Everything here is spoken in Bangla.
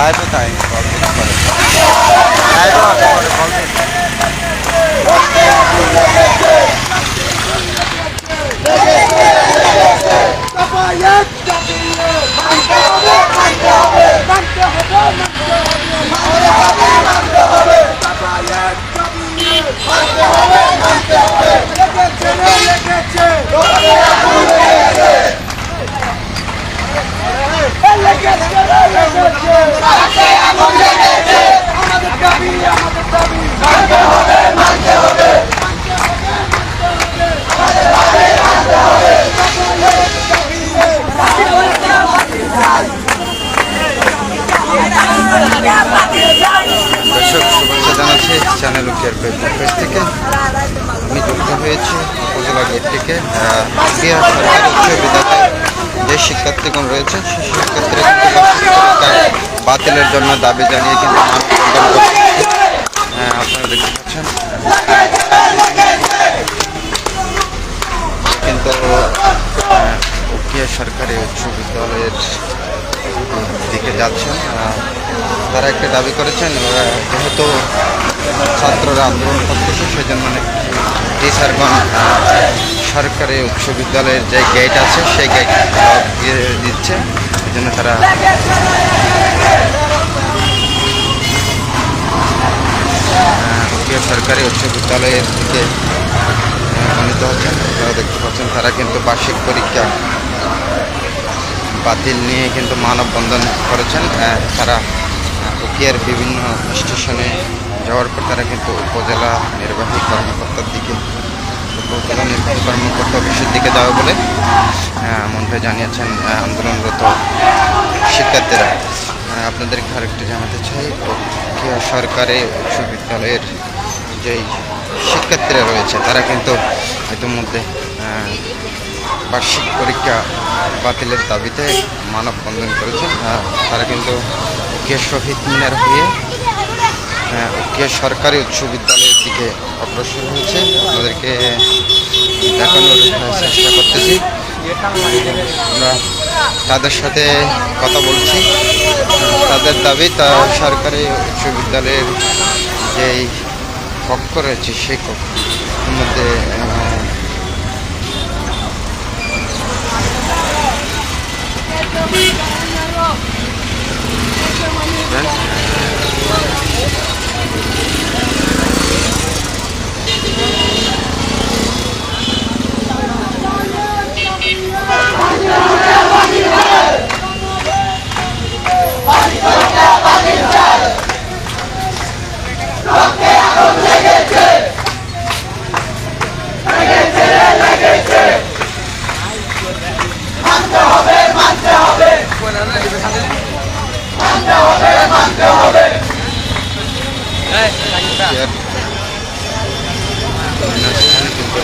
Live na. দর্শক শুভেচ্ছা জানাচ্ছি চ্যানেল ফেসবুক পেজ থেকে। আমি যুক্ত হয়েছি উপজেলা গেট থেকে। সরকারি উচ্চ বিদ্যালয়ে যে শিক্ষার্থীগণ রয়েছে সেই শিক্ষার্থীরা বাতিলের জন্য দাবি জানিয়ে কিন্তু হ্যাঁ, আপনারা দেখতে পাচ্ছেন। কিন্তু সরকারি উচ্চ বিদ্যালয়ের দিকে যাচ্ছেন। তারা একটা দাবি করেছেন যেহেতু ছাত্ররা আন্দোলন করতেছে, সেজন্য টিচারগণ সরকারি উচ্চ বিদ্যালয়ের যে গেট আছে, সেই গেট দিয়ে দিচ্ছে। এই জন্য তারা সরকারি উচ্চ বিদ্যালয়ের দিকে উপনীত হচ্ছেন। আপনারা দেখতে পাচ্ছেন, তারা কিন্তু বার্ষিক পরীক্ষা বাতিল নিয়ে কিন্তু মানববন্ধন করেছেন। তারা উকিয়ার বিভিন্ন স্টেশনে যাওয়ার পর তারা কিন্তু উপজেলা নির্বাহী কর্মকর্তার দিকে, উপজেলা নির্বাহী কর্মকর্তা অফিসের দিকে যাবে বলে এমনটা জানিয়েছেন আন্দোলনরত শিক্ষার্থীরা। আপনাদেরকে আরেকটু জানাতে চাই, উকিয়া সরকারি উচ্চ বিদ্যালয়ের যেই শিক্ষার্থীরা রয়েছে, তারা কিন্তু ইতিমধ্যে বার্ষিক পরীক্ষা বাতিলের দাবিতে মানববন্ধন করেছেন। তারা কিন্তু উকিয়া শহীদ মিনার হয়ে উকিয়া সরকারি উচ্চ বিদ্যালয়ের দিকে অগ্রসর হয়েছে। আপনাদেরকে দেখানোর চেষ্টা করতেছি। আমরা তাদের সাথে কথা বলছি। তাদের দাবি, তা সরকারি উচ্চ বিদ্যালয়ের যেই কক্ষ রয়েছে, সেই কক্ষের মধ্যে আহ, চেয়ার সেখানে কিন্তু